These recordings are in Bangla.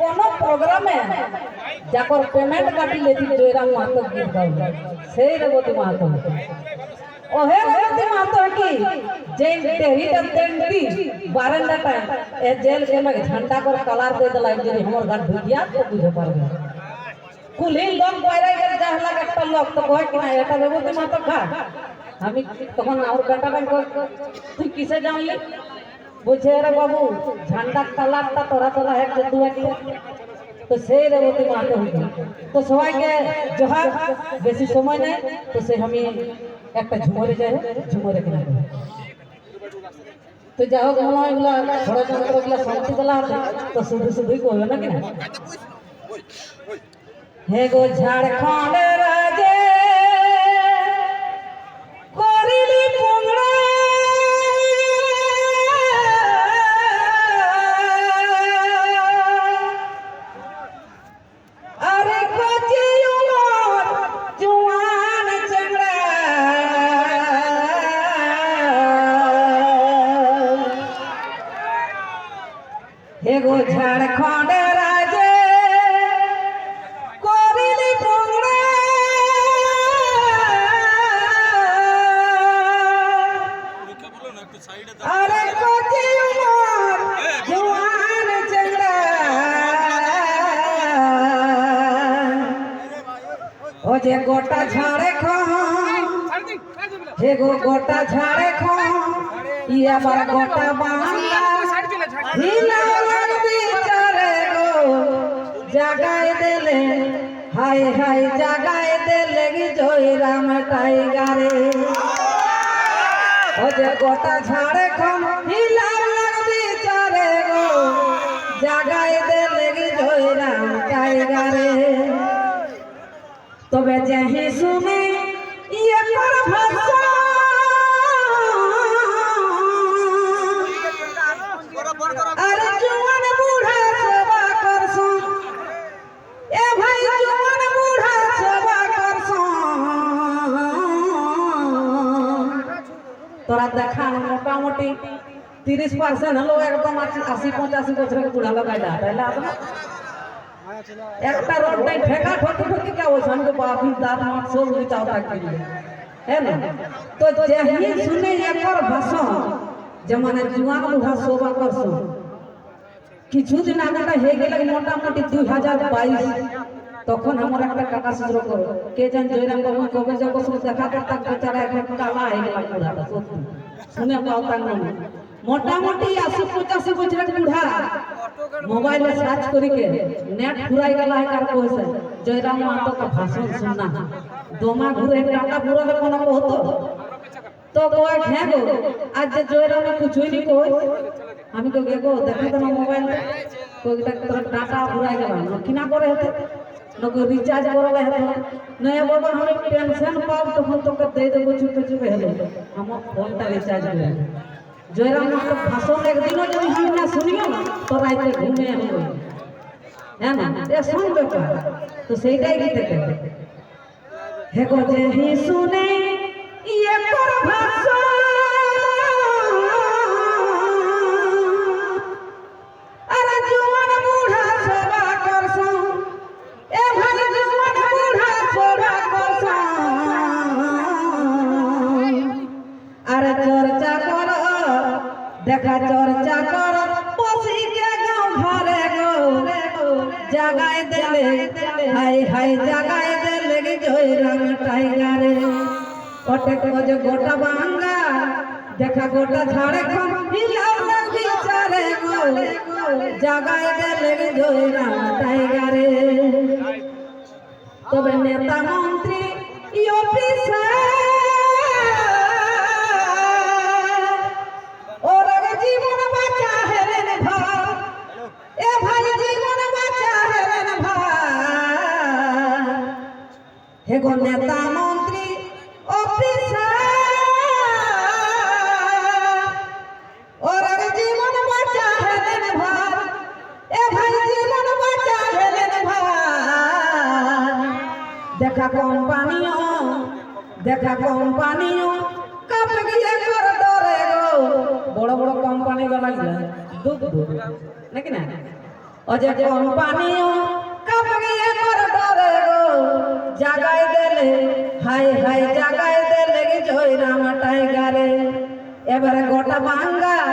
कोनो प्रोग्राम है जाकर पेमेंट काटी लेती जोरा मातो गिर गाव से रेवती मातो ओ हे रेवती मातो की जे ते तब तेंती बारंदा पे ए जेल के में ठंडा कर कलर दे देला जे हमर घर भुतिया तो बुझ पर गे कुलिन दम कोइरा गे जहला के पर लोग तो कोई किना एटा रेवती मातो का हमी तखन और कटा बन को तू किसे जानले বলছে রে বাবু, ঝান্ডার কালারটা তোরা তোরা এক দু একটা তো সেই রেবতী মাহাতো হইল। তো সবাইকে জোহার, বেশি সময় নেই। তো সে আমি একটা ঝুমরে যাই ঝুমরে কিনা দেব। তো যাই হোক, মনে হয় এগুলা ষড়যন্ত্র, এগুলা শান্তি বেলা আছে। তো শুধু শুধুই করবে না? কিনা হে গো ঝাড়খণ্ডের হে গো ঝাড়খণ্ডের রাজে করিলি পোংরা আরে কচি উমর জুয়ান চেংড়া। ও যে গোটা ঝাড়ে খান হে গো গোটা ঝাড়ে খান ই আবার গোটা বাংলা। হিলা জাগায় দেলে হাই হাই জাগায় দেলে কি জয় রাম টাইগারে যে গোটা ঝাড়ে হিলার লাগবে চারে গো। জাগায় দেলে কি জয় রাম টাইগারে তবে যাহি শুনে তোরা দেখা মোটামুটি তিরিশ পার্সেন্ট হলো, একদম আশি পঁচাশি বছরের বুড়া লাগাইলা তাইলে একটা রোড নাই, ঠেকা ঠকি ঠকি কে ওই সঙ্গে বাপি দাঁত সব হ্যাঁ তো যেহি শুনে একর ভাষণ, যে মানে জুয়ান বুড়া কিছুদিন আগে হয়ে গেলে মোটামুটি দুই হাজার বাইশ। তখন আমার একটা কাকা শুরু করে। কে জান জয়রাম বাবু কবে যাব শুধু দেখা করতাম বেচারা এখন কালা হয়ে গেলাম বুড়াটা সত্যি শুনে পাওতাম না মোটামুটি আশি পঁচাশি বছরের বুড়া। মোবাইলে সার্চ করিকে নেট ঘুরাই গেল কার পয়সা জয়রাম মাতকা ভাষণ শুননা। দমা ঘুরে কাটা বুড়া কোনো হতো। তো কয় হ্যাঁ গো, আজ যে জয়রাম কিছুই নি কই? আমি তো গেগো দেখা মোবাইল কই ডাটা ঘুরাই গেলাম। কিনা করে হতে নকো রিচার্জ করলে হতে নয় বাবা আমি টেনশন পাব, তখন তোকে দে দেবো, চুপে চুপে হলো আমার ফোনটা রিচার্জ করে জয়রাম মাত্র ভাষণ একদিনও যদি আমি না শুনিও না, তো রাইতে ঘুমে আমি হ্যাঁ না, এ শুন ব্যাপার। তো সেইটাই গীতে হে। গো যে হি শুনে ইয়ে কর ভাষণ। জাগায় দেলে হাই হাই জাগায় দেলে গে জয় রাম টাইগারে? ওটে কোজ গোটা বাঙ্গা, দেখা গোটা ঝাড়ে খন হিলাও না বিচারে গো জাগায় দেলে গে জয় রাম টাইগারে? তবে নেতা মন্ত্রী ই অফিসার হে গো নেতা মন্ত্রী, অফিসার। ওরা জীবন বাঁচা হেলেন ভাই এ ভাই জীবন বাঁচা হেলেন ভাই দেখা কোম্পানিও দেখা কোম্পানিও, কাপ গিয়ে কর ডরে গো। বড় বড় কোম্পানি গুলো দুধ দুধ। নাকি না? যে কোম্পানিও জাগাই দেলে হাই হাই জাগাই দেলে কি জয় রাম টাইগারে? এবারে গোটা বাঙ্গাল,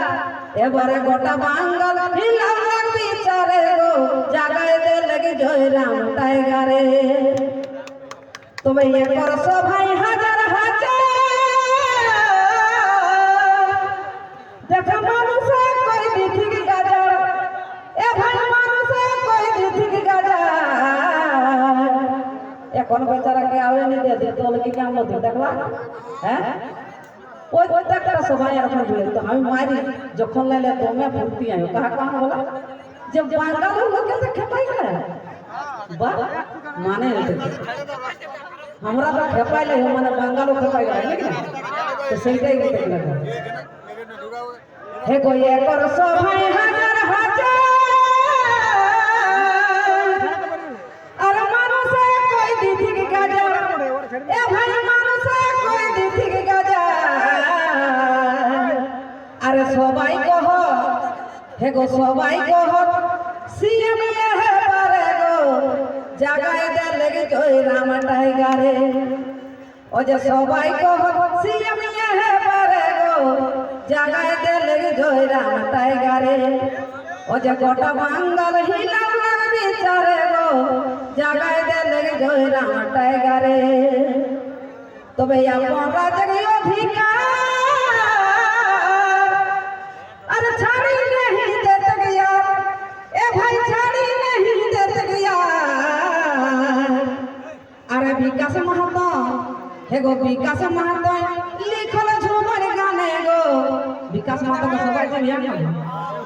এবারে গোটা বাঙ্গাল হিলাম বিচারে গো জাগাই দেলে কি জয় রাম টাইগারে? তবে একবার সভাই হাজার হাজার এখন বেচারা কে আবে নি দে দে তোল কি কাম লতে দেখলা হ্যাঁ? ওই প্রত্যেকটা সবাই এরকম বলে তো আমি মারি, যখন লাইলে তুমি ফুর্তি আয়ো। কাহা কাহা বলা? যে বাঙ্গালোর লোকে তো খেপাই গেলে বাহ মানে এটাকে। আমরা তো খেপাইলে মানে বাঙ্গালো খেপাই গেলে নাকি? না তো সেইটাই বলতে লাগে হে গো একর সভায় হাজার হাজার এ আরে সবাই কহ, হে গো সবাই কহ, সিএম হে পারে গো, জাগায় দে লেগে জয় রাম টাইগারে। ও যে সবাই কহ, সিএম হে পারে গো, জাগায় দে লেগে জয় রাম টাইগারে। ও যে গোটা বাঙ্গাল হিলাম বিচারে গো, জাগায় দে লেগে জয় রাম টাইগারে। তবে অপরাধের অধিকার। আর ছাড়ি নেই দেতে গিয়া, এ ভাই ছাড়ি নেই দেতে গিয়া। আরে বিকাশ মাহাতো, হে গো বিকাশ মাহাতো, লিখল ঝুমার গানে গো। বিকাশ মাহাতো সবাই জানি।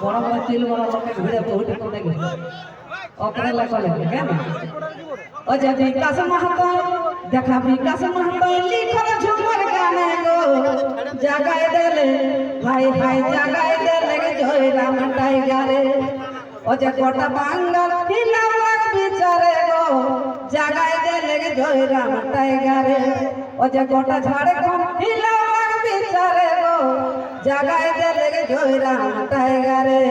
বড় বড় তিল, বড় বড় ভিড়ে বহুত কম লাগে অপরাধ লাগলে কেন? দেখা বিকাশ বলি খরচ মোর গানে গো। জাগায় দেলে, ভাই ভাই জাগায় দেলে জয় রাম টাইগারে। ও যে কটা বাঙ্গাল ফিলাম বিচারে গো। জাগায় দেলে জয় রাম টাইগারে। ও যে কটা ঝাড়খণ্ড ফিলাম বিচারে গো। জাগায় দেলে জয় রাম টাইগারে।